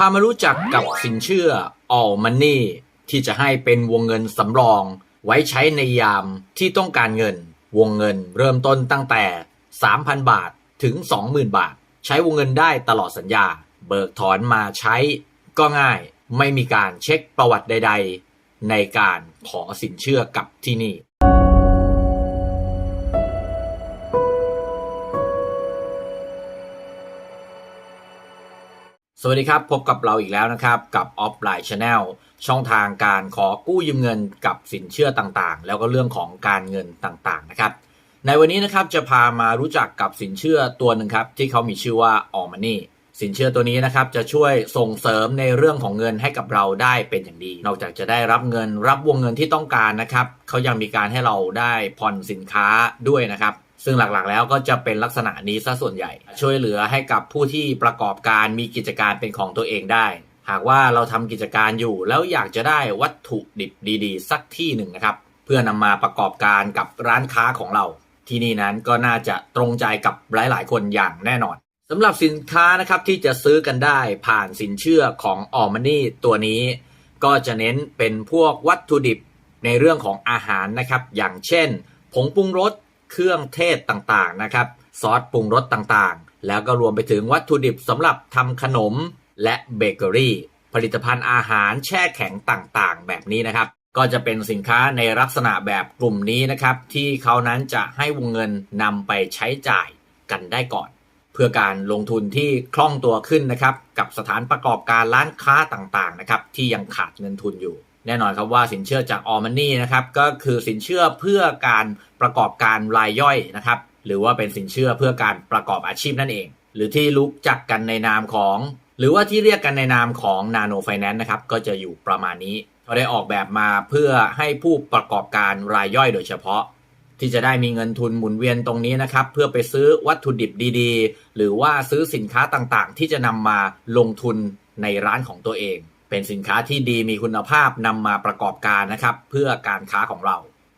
พามารู้จักกับสินเชื่อ All Money ที่จะให้เป็นวงเงินสำรอง ไว้ใช้ในยามที่ต้องการเงิน วงเงินเริ่มต้นตั้งแต่ 3,000 บาทถึง 20,000 บาท ใช้วงเงินได้ตลอดสัญญา เบิกถอนมาใช้ ก็ง่ายไม่มีการเช็คประวัติใด ๆ ในการขอสินเชื่อกับที่นี่ สวัสดีครับ พบกับเราอีกแล้วนะครับ กับ Offline Channel ช่องทางการขอกู้ยืมเงินกับสินเชื่อต่างๆ แล้วก็เรื่องของการเงินต่างๆนะครับ ในวันนี้นะครับจะพามารู้จักกับสินเชื่อตัวหนึ่งครับ ที่เขามีชื่อว่า All Money สินเชื่อตัวนี้นะครับจะช่วยส่งเสริมในเรื่องของเงินให้กับเราได้เป็นอย่างดี นอกจากจะได้รับเงินรับวงเงินที่ต้องการนะครับเขายังมีการให้เราได้ผ่อนสินค้าด้วยนะครับ ซึ่งหลักๆแล้วก็จะเป็นลักษณะนี้ซะส่วนใหญ่ ช่วยเหลือให้กับผู้ที่ประกอบการมีกิจการเป็นของตัวเองได้ หากว่าเราทำกิจการอยู่แล้วอยากจะได้วัตถุดิบดีๆ สักที่หนึ่งนะครับ เพื่อนำมาประกอบการกับร้านค้าของเรา ที่นี่นั้นก็น่าจะตรงใจกับหลายๆ คนอย่างแน่นอนสำหรับสินค้านะครับที่จะซื้อกันได้ผ่านสินเชื่อของออม m นี่ตัวนี้ ก็จะเน้นเป็นพวกวัตถุดิบในเรื่องของอาหารนะครับ อย่างเช่น ผงปรุงรส เครื่องเทศต่างๆนะครับ ซอสปรุงรสต่างๆ แล้วก็รวมไปถึงวัตถุดิบสำหรับทำขนมและเบเกอรี่ ผลิตภัณฑ์อาหารแช่แข็งต่างๆ แบบนี้นะครับ ก็จะเป็นสินค้าในลักษณะแบบกลุ่มนี้นะครับ ที่เขานั้นจะให้วงเงินนำไปใช้จ่ายกันได้ก่อน เพื่อการลงทุนที่คล่องตัวขึ้นนะครับ กับสถานประกอบการร้านค้าต่างๆนะครับที่ยังขาดเงินทุนอยู่ แน่นอนครับว่าสินเชื่อจากออมันนี่นะครับก็คือสินเชื่อเพื่อการประกอบการรายย่อยนะครับหรือว่าเป็นสินเชื่อเพื่อการประกอบอาชีพนั่นเอง หรือที่รู้จักกันในนามของ หรือว่าที่เรียกกันในนามของ Nano Finance นะครับก็จะอยู่ประมาณนี้เขาได้ออกแบบมาเพื่อให้ผู้ประกอบการรายย่อยโดยเฉพาะ ที่จะได้มีเงินทุนหมุนเวียนตรงนี้นะครับเพื่อไปซื้อวัตถุดิบดีๆ หรือว่าซื้อสินค้าต่างๆ ที่จะนำมาลงทุนในร้านของตัวเอง เป็นสินค้าที่ดีมีคุณภาพนำมาประกอบการนะครับ เพื่อการค้าของเรา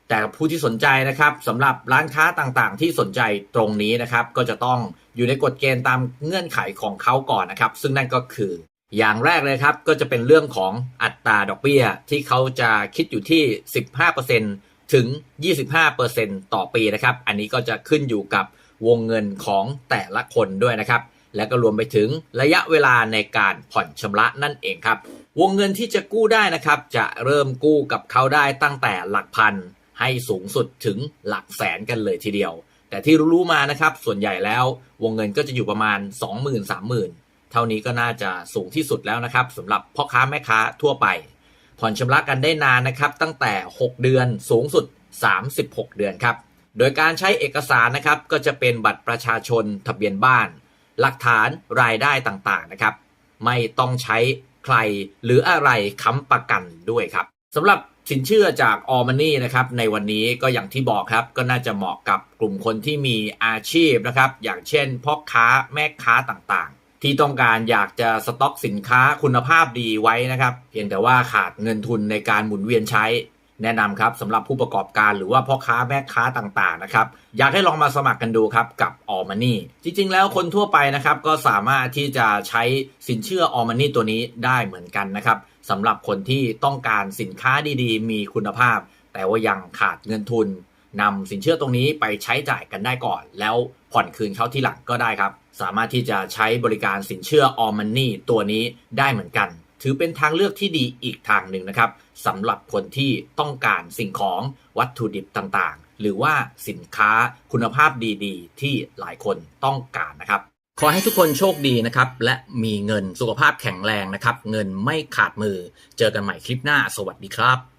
แต่ผู้ที่สนใจนะครับสำหรับร้านค้าต่างๆ ที่สนใจตรงนี้นะครับ ก็จะต้องอยู่ในกฎเกณฑ์ตามเงื่อนไขของเขาก่อนนะครับ ซึ่งนั่นก็คือ อย่างแรกเลยครับ ก็จะเป็นเรื่องของอัตราดอกเบี้ย ที่เขาจะคิดอยู่ที่ 15%ถึง 25%ต่อปีนะครับ อันนี้ก็จะขึ้นอยู่กับวงเงินของแต่ละคนด้วยนะครับ และก็รวมไปถึงระยะเวลาในการผ่อนชำระนั่นเองครับ วงเงินที่จะกู้ได้นะครับ จะเริ่มกู้กับเขาได้ตั้งแต่หลักพันให้สูงสุดถึงหลักแสนกันเลยทีเดียว แต่ที่รู้ๆมานะครับ ส่วนใหญ่แล้ววงเงินก็จะอยู่ประมาณ 20,000 30,000 เท่านี้ก็น่าจะสูงที่สุดแล้วนะครับสำหรับพ่อค้าแม่ค้าทั่วไป ผ่อนชำระกันได้นานนะครับ ตั้งแต่ 6 เดือนสูงสุด 36 เดือนครับโดยการใช้เอกสารนะครับก็จะเป็นบัตรประชาชนทะเบียนบ้าน หลักฐานรายได้ต่างๆนะครับ ไม่ต้องใช้ใครหรืออะไรค้ำประกันด้วยครับสำหรับสินเชื่อจากออม m นี่นะครับในวันนี้ก็อย่างที่บอกครับ ก็น่าจะเหมาะกับกลุ่มคนที่มีอาชีพนะครับ อย่างเช่นพ่อค้าแม่ค้าต่างๆ ที่ต้องการอยากจะสต็อกสินค้าคุณภาพดีไว้นะครับ เพียงแต่ว่าขาดเงินทุนในการหมุนเวียนใช้ แนะนำครับสำหรับผู้ประกอบการหรือว่าพ่อค้าแม่ค้าต่างๆนะครับอยากให้ลองมาสมัครกันดูครับกับออม m นี่จริง ๆ แล้วคนทั่วไปนะครับก็สามารถที่จะใช้สินเชื่อออม m นี่ตัวนี้ได้เหมือนกันนะครับสำหรับคนที่ต้องการสินค้าดีๆ มีคุณภาพ แต่ว่ายังขาดเงินทุนนำสินเชื่อตรงนี้ไปใช้จ่ายกันได้ก่อน แล้วผ่อนคืนเขาที่หลังก็ได้ครับ สามารถที่จะใช้บริการสินเชื่อออม m นี่ตัวนี้ได้เหมือนกัน ถือเป็นทางเลือกที่ดีอีกทางหนึ่งนะครับ สำหรับคนที่ต้องการสิ่งของวัตถุดิบต่างๆ หรือว่าสินค้าคุณภาพดีๆ ที่หลายคนต้องการนะครับขอให้ทุกคนโชคดีนะครับ และมีเงินสุขภาพแข็งแรงนะครับ เงินไม่ขาดมือ เจอกันใหม่คลิปหน้า สวัสดีครับ